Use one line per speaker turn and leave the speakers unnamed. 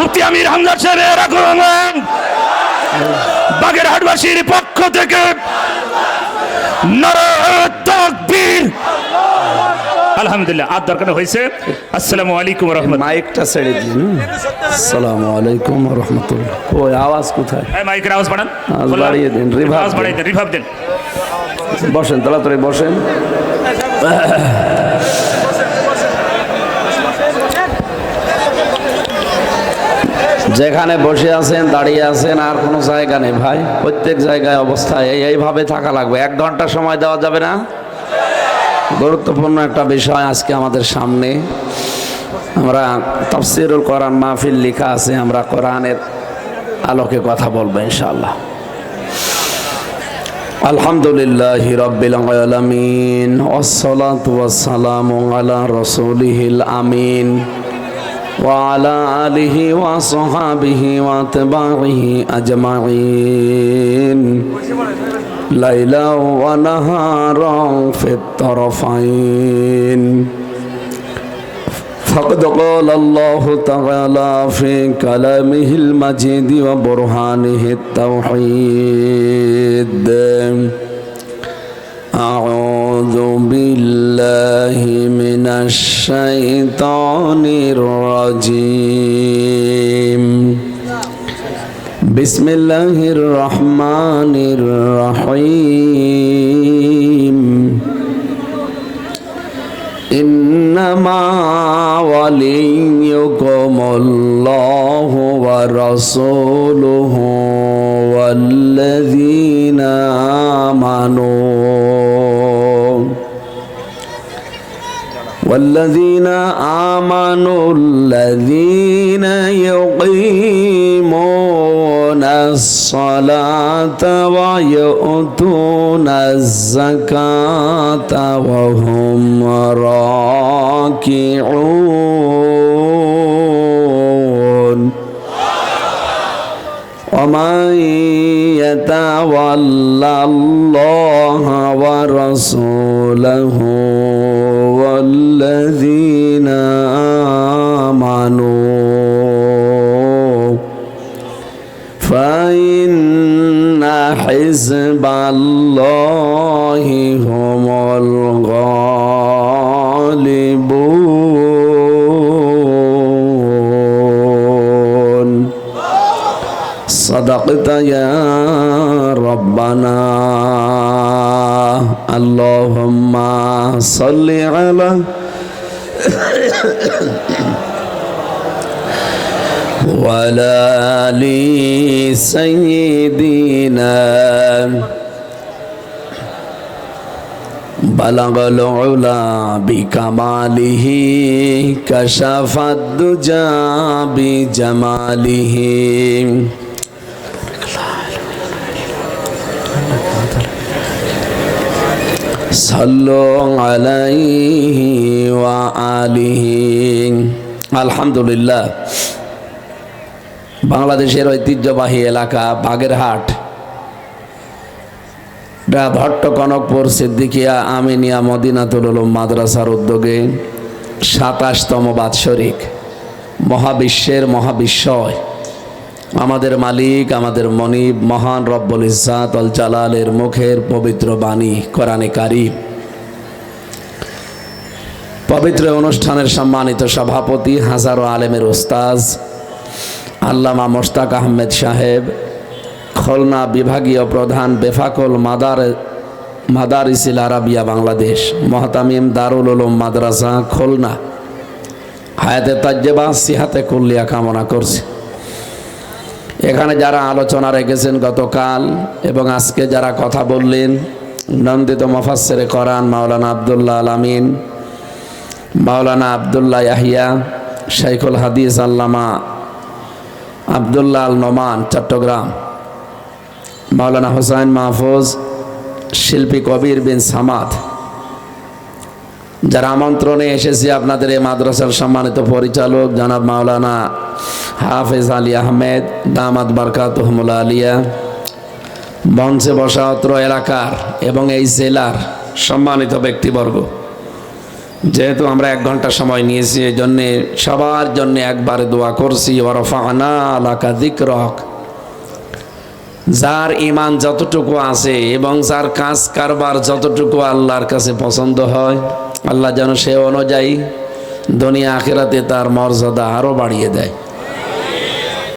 মুফতি আমির হামজা সাহেব রাখুন বাগেরহাটবাসীর পক্ষ থেকে আলহামদুলিল্লাহ আর দরকার হয়েছে। আসসালামু আলাইকুম রহমতুল্লাহ।
মাইকটা ছেড়ে দিন। আসসালামু আলাইকুম রহমতুল্লাহ। ওই আওয়াজ কোথায়?
মাইকের আওয়াজ বাড়ান।
আওয়াজ বাড়িয়ে দিন, reverb
আওয়াজ
দিন।
বাড়িয়ে দিন রিভাব দেন।
বসেন তাড়াতাড়ি বসেন। যেখানে বসে আছেন, দাঁড়িয়ে আছেন, আর কোনো জায়গা নেই ভাই। প্রত্যেক জায়গায় অবস্থায় এই, এইভাবে থাকা লাগবে। এক ঘণ্টা সময় দেওয়া যাবে না? গুরুত্বপূর্ণ একটা বিষয় আজকে আমাদের সামনে। আমরা তফসিরুল কোরআন মাহফিল লেখা আছে, আমরা কোরআনের আলোকে কথা বলব ইনশাল্লাহ আলহামদুলিল্লাহ রব্বিল আলামিন ওয়াসসালাতু ওয়াসসালামু আলা রাসূলিহিল আমিন। وعلى آله وصحابه واتباعه أجمعين. ليلا ونهارا في الطرفين. فقد قال الله تعالى في كلامه المجيد وبرهانه التوحيد. أعوذ بالله من الشيطان الرجيم. بسم الله الرحمن الرحيم إنما وليكم الله ورسوله والذين آمنوا والذين آمنوا الذين يقيمون الصلاة ويؤتون الزكاة وهم راكعون. ومن يتولى الله ورسوله والذين آمنوا فإن حزب الله هم الغالبون صدقت يا ربنا اللهم صل على وعلى آل سيدنا بلغ العلا بكماله كشف الدجى بجماله. صلوا عليه وآله. الحمد لله. বাংলাদেশের ঐতিহ্যবাহী এলাকা বাগেরহাট। ভট্ট কনকপুর সিদ্দিকিয়া আমিনিয়া মদিনাতুল উলুম মাদ্রাসার উদ্যোগে সাতাশতম বাৎসরিক মহাবিশ্বের মহাবিশ্বয়। আমাদের মালিক, আমাদের মনিব, মহান রব্বুল ইসাত অল জালালের মুখের পবিত্র বাণী, কোরআনে কারিম। পবিত্র অনুষ্ঠানের সম্মানিত সভাপতি, হাজারো আলেমের ওস্তাজ আল্লামা মোশতাক আহমেদ সাহেব, খুলনা বিভাগীয় প্রধান বেফাকল মাদার মাদারিসিল আরাবিয়া বাংলাদেশ, মহতামিম দারুল উলুম মাদ্রাসা, খুলনা। হায়াতে তাজ্জেবা, সিহাতে কুল্লিয়া কামনা করছি। এখানে যারা আলোচনা রেখেছেন গতকাল এবং আজকে যারা কথা বললেন, নন্দিত মফাসের করান মাওলানা আবদুল্লাহ আলামিন মাওলানা আবদুল্লাহ ইয়াহিয়া, শাইখুল হাদিস আল্লামা আবদুল্লাহ আল নোমান চট্টগ্রাম। মাওলানা হোসাইন মাহফুজ, শিল্পী কবির বিন সামাদ। যারা আমন্ত্রণে এসেছি আপনাদের এই মাদ্রাসার সম্মানিত পরিচালক, জনাব মাওলানা হাফেজ আলী আহমেদ দামাদ বারকাত আলিয়া। মঞ্চে বসা অত্র এলাকার এবং এই জেলার সম্মানিত ব্যক্তিবর্গ। যেহেতু আমরা এক ঘণ্টা সময় নিয়েছি, এই জন্যে সবার জন্য একবারে দোয়া করছি ওরফানা আলাকা যার ইমান যতটুকু আছে এবং যার কাজ কারবার যতটুকু আল্লাহর কাছে পছন্দ হয়, আল্লাহ যেন সে অনুযায়ী দুনিয়া আখেরাতে তার মর্যাদা আরও বাড়িয়ে দেয়।